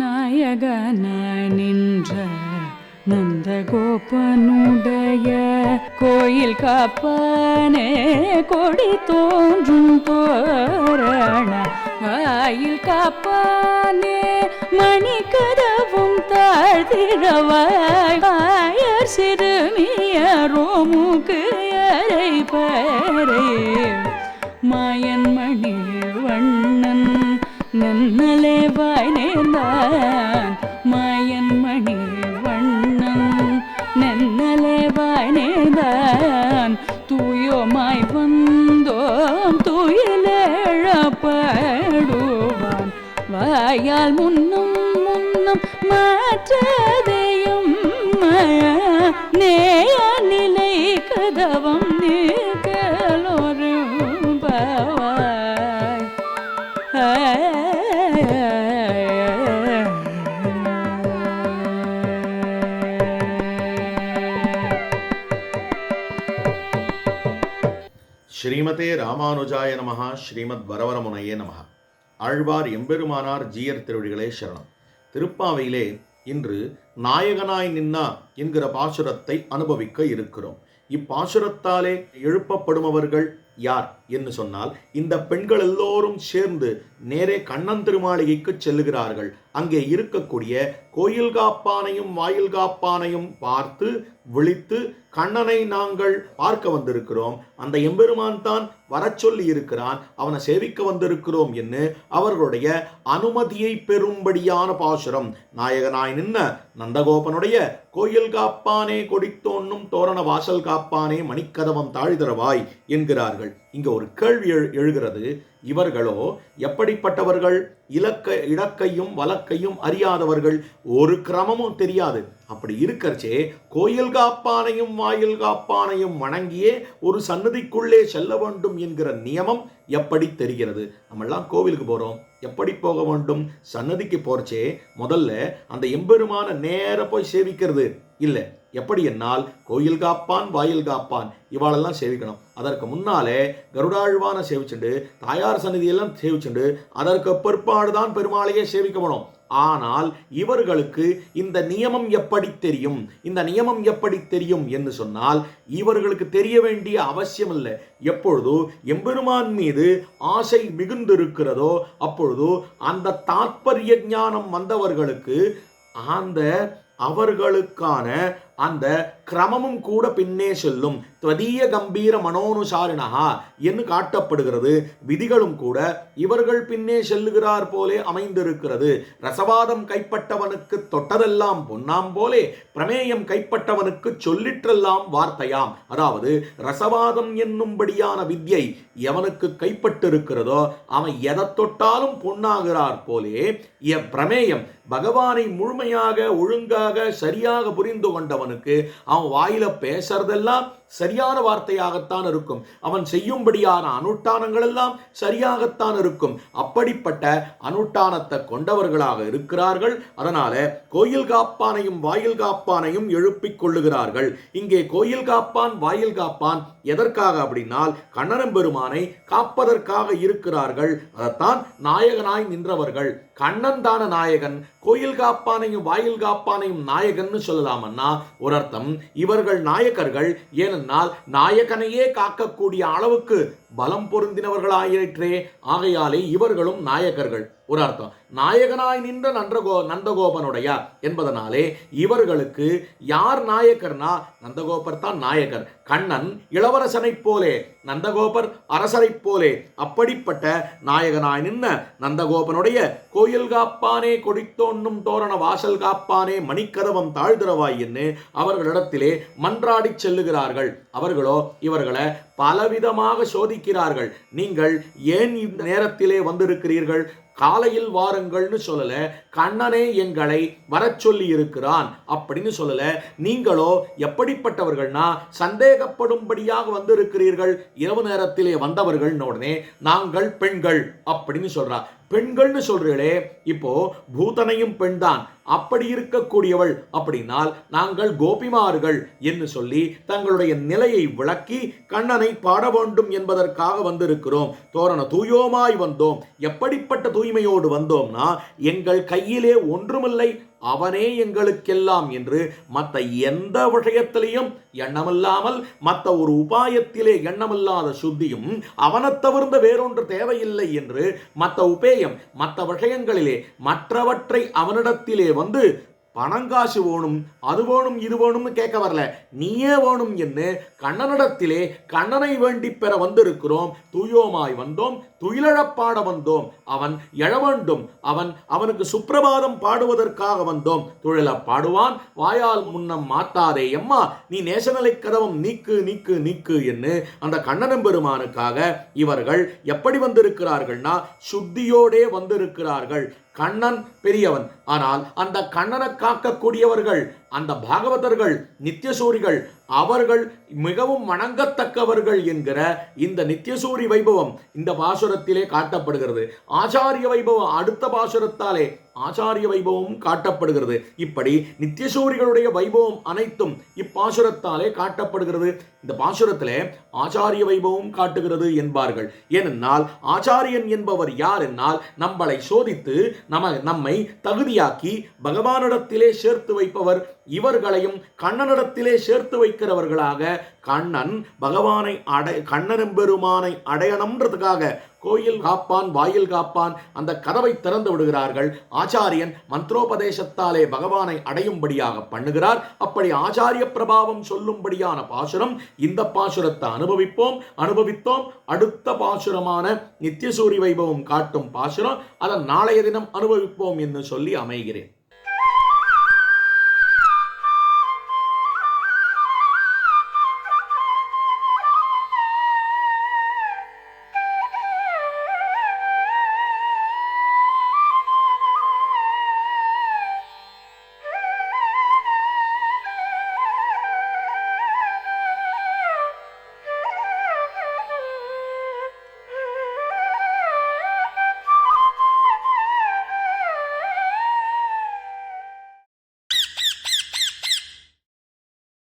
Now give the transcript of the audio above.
நாயகனாய் நின்ற நந்தகோபனுடைய கோயில் காப்பனே கொடி தோன்றும் தோரண வாயில் காப்பானே மணி கதவும் தாழ்த்திடவாய் சிறுமியரோமுக்கு அரை பரே. மாயன் மணி நன்னலே வாய் நேர்ந்தான் மாயன் மணி வண்ணன் நன்னலே வாய் நேர்ந்தான் தூயோமாய் வந்தோம் துயிலேழப்படுவான் வாயால் முன்னும் முன்னும் மாற்றதையும் நேய நிலை கதவம் ஸ்ரீமதே ராமானுஜாய நமகா ஸ்ரீமத் வரவரமுனையே நமஹா. ஆழ்வார் எம்பெருமானார் ஜீயர் திருவடிகளே சரணம். திருப்பாவையிலே இன்று நாயகனாய் நின்னா என்கிற பாசுரத்தை அனுபவிக்க இருக்கிறோம். இப்பாசுரத்தாலே எழுப்பப்படுபவர்கள் யார் என்று சொன்னால் இந்த பெண்கள் எல்லோரும் சேர்ந்து நேரே கண்ணன் திருமாளிகைக்கு செல்லுகிறார்கள். அங்கே இருக்கக்கூடிய கோயில் காப்பானையும் வாயில் காப்பானையும் பார்த்து விழித்து கண்ணனை நாங்கள் பார்க்க வந்திருக்கிறோம். அந்த எம்பெருமான் தான் வரச் சொல்லி இருக்கிறான். அவனை சேவிக்க வந்திருக்கிறோம் என்று அவர்களுடைய அனுமதியை பெறும்படியான பாசுரம். நாயகனாய் நின்ன நந்தகோபனுடைய கோயில் காப்பானே கொடித்தோன்னும் தோரண வாசல் காப்பானே மணிக்கதவம் தாழ்தரவாய் என்கிறார்கள். இங்கே ஒரு கேள்வி எழு- எழுகிறது. இவர்களோ எப்படிப்பட்டவர்கள்? இலக்க இடக்கையும் வழக்கையும் அறியாதவர்கள். ஒரு கிரமமும் தெரியாது. அப்படி இருக்கறச்சே கோயில் காப்பானையும் வாயில் காப்பானையும் வணங்கியே ஒரு சன்னதிக்குள்ளே செல்ல வேண்டும் என்கிற நியமம் எப்படி தெரிகிறது? நம்மெல்லாம் கோவிலுக்கு போகிறோம் எப்படி போக வேண்டும்? சன்னதிக்கு போகிறச்சே முதல்ல அந்த எம்பெருமான நேர போய் சேவிக்கிறது. இல்லை எப்படி என்னால் கோயில் காப்பான் வாயில் காப்பான்? இவாளெல்லாம் சேவிக்கணும். அதற்கு முன்னாலே கருடாழ்வான சேவிச்சுண்டு தாயார் சன்னதியெல்லாம் சேவிச்சுண்டு அதற்கு பிற்பாடுதான் பெருமாளையே சேவிக்கப்படும் ஆனால் இவர்களுக்கு இந்த நியமம் எப்படி தெரியும்? இந்த நியமம் எப்படி தெரியும் என்று சொன்னால் இவர்களுக்கு தெரிய வேண்டிய அவசியம் இல்லை எப்பொழுது எம்பெருமான் மீது ஆசை மிகுந்திருக்கிறதோ அப்பொழுது அந்த தாத்பரிய ஞானம் வந்தவர்களுக்கு அந்த அவர்களுக்கான அந்த கிரமமும் கூட பின்னே செல்லும். துவதீய கம்பீர மனோனுசாரினகா என்று காட்டப்படுகிறது. விதிகளும் கூட இவர்கள் பின்னே செல்லுகிறார் போலே அமைந்திருக்கிறது. ரசவாதம் கைப்பட்டவனுக்கு தொட்டதெல்லாம் பொன்னாம் போலே பிரமேயம் கைப்பட்டவனுக்கு சொல்லிற்றெல்லாம் வார்த்தையாம். அதாவது ரசவாதம் என்னும்படியான வித்யை எவனுக்கு கைப்பட்டிருக்கிறதோ அவன் எதை தொட்டாலும் பொன்னாகிறார் போலே எ- பிரமேயம் பகவானை முழுமையாக ஒழுங்காக சரியாக புரிந்து அவனுக்கு அவன் வாயில பேசுறதெல்லாம் சரியான வார்த்தையாகத்தான் இருக்கும். அவன் செய்யும்படியான அனுஷ்டானங்கள் எல்லாம் சரியாகத்தான் இருக்கும். அப்படிப்பட்ட அனுஷ்டானத்தை கொண்டவர்களாக இருக்கிறார்கள். அதனால கோயில் காப்பானையும் வாயில் காப்பானையும் எழுப்பிக் கொள்ளுகிறார்கள். இங்கே கோயில் காப்பான் வாயில் காப்பான் எதற்காக அப்படின்னால் கண்ணனம் பெருமானை காப்பதற்காக இருக்கிறார்கள். அதைத்தான் நாயகனாய் நின்றவர்கள். கண்ணன் தான நாயகன் கோயில் காப்பானையும் வாயில் காப்பானையும் நாயகன் சொல்லலாமன்னா ஒரு அர்த்தம் இவர்கள் நாயகர்கள் ஏனென்றால் நாயகனையே காக்கக்கூடிய அளவுக்கு பலம் பொருந்தினவர்களாயிற்றே. ஆகையாலே இவர்களும் நாயகர்கள். ஒரு அர்த்தம். நாயகனாய் நின்ற நன்றகோ நந்தகோபனுடைய என்பதனாலே இவர்களுக்கு யார் நாயக்கர்னா நந்தகோபர் தான் நாயகர். கண்ணன் இளவரசனைப் போலே நந்தகோபர் அரசரைப் போலே அப்படிப்பட்ட நாயகனாய் நின்ன நந்தகோபனுடைய கோயில் காப்பானே கொடித்தோன்னும் தோரண வாசல் காப்பானே மணிக்கதவம் தாழ்திரவாய் என்று அவர்களிடத்திலே மன்றாடிச் செல்லுகிறார்கள். அவர்களோ இவர்களை பலவிதமாக சோதிக்கிறார்கள். நீங்கள் ஏன் இந்த நேரத்திலே வந்திருக்கிறீர்கள்? காலையில் வாருங்கள்னு சொல்லல கண்ணனே எங்களை வர சொல்லி இருக்கிறான் அப்படின்னு சொல்லல. நீங்களோ எப்படிப்பட்டவர்கள்னா சந்தேகப்படும்படியாக வந்திருக்கிறீர்கள். இரவு நேரத்திலே வந்தவர்கள் உடனே நாங்கள் பெண்கள் அப்படின்னு சொல்றா. பெண்கள்னு சொல்றீங்களே இப்போ பூதனையும் பெண்தான். அப்படி இருக்கக்கூடியவள் அப்படின்னால் நாங்கள் கோபிமார்கள் என்று சொல்லி தங்களுடைய நிலையை விளக்கி கண்ணனை பாட வேண்டும் என்பதற்காக வந்திருக்கிறோம். தோரண தூயோமாய் வந்தோம். எப்படிப்பட்ட தூய்மையோடு வந்தோம்னா எங்கள் கையிலே ஒன்றுமில்லை அவனே எங்களுக்கெல்லாம் என்று மற்ற எந்த விஷயத்திலையும் எண்ணமில்லாமல் மற்ற ஒரு உபாயத்திலே எண்ணமில்லாத சுத்தியும் அவனை தவிர்ந்த வேறொன்று தேவையில்லை என்று மற்ற உபேயம் மற்ற விஷயங்களிலே மற்றவற்றை அவனிடத்திலே வந்து பணங்காசு வேணும் அது வேணும் இது வேணும்னு கேட்க வரல. நீயே வேணும் என்று கண்ணனிடத்திலே கண்ணனை வேண்டி பெற வந்திருக்கிறோம். துயோமாய் வந்தோம் துயிலழப்பாட வந்தோம். அவன் எழ வேண்டும். அவன் அவனுக்கு சுப்பிரபாதம் பாடுவதற்காக வந்தோம். துழல பாடுவான் வாயால் முன்னம் மாத்தாதே எம்மா நீ நேசநிலை கதவம் நீக்கு நீக்கு நீக்கு என்று அந்த கண்ணனம் பெருமானுக்காக இவர்கள் எப்படி வந்திருக்கிறார்கள்னா சுத்தியோடே வந்திருக்கிறார்கள். கண்ணன் பெரியவன். ஆனால் அந்த கண்ணனை காக்கக்கூடியவர்கள் அந்த பாகவதர்கள் நித்தியசூரிகள் அவர்கள் மிகவும் வணங்கத்தக்கவர்கள் என்கிற இந்த நித்தியசூரி வைபவம் இந்த பாசுரத்திலே காட்டப்படுகிறது. ஆச்சாரிய வைபவம் அடுத்த பாசுரத்தாலே ஆச்சாரிய வைபவம் காட்டப்படுகிறது. இப்படி நித்தியசூரிகளுடைய வைபவம் அனைத்தும் இப்பாசுரத்தாலே காட்டப்படுகிறது. இந்த பாசுரத்திலே ஆச்சாரிய வைபவம் காட்டுகிறது என்பார்கள். ஏனென்றால் ஆச்சாரியன் என்பவர் யார் என்னால் நம்மளை சோதித்து நம நம்மை தகுதியாக்கி பகவானிடத்திலே சேர்த்து வைப்பவர் இவர்களையும் கண்ணனிடத்திலே சேர்த்து இருக்கிறவர்களாக கண்ணன் பகவானை அடை கண்ணனும் பெருமானை அடையணும்ன்றதுக்காக கோயில் காப்பான் வாயில் காப்பான் அந்த கதவை திறந்து விடுகிறார்கள். ஆச்சாரியன் மந்திரோபதேசத்தாலே பகவானை அடையும்படியாக பண்ணுகிறார். அப்படி ஆச்சாரிய பிரபாவம் சொல்லும்படியான பாசுரம் இந்த பாசுரத்தை அனுபவிப்போம் அனுபவித்தோம். அடுத்த பாசுரமான நித்தியசூரி வைபவம் காட்டும் பாசுரம். அதை நாளைய தினம் அனுபவிப்போம் என்று சொல்லி அமைகிறேன்.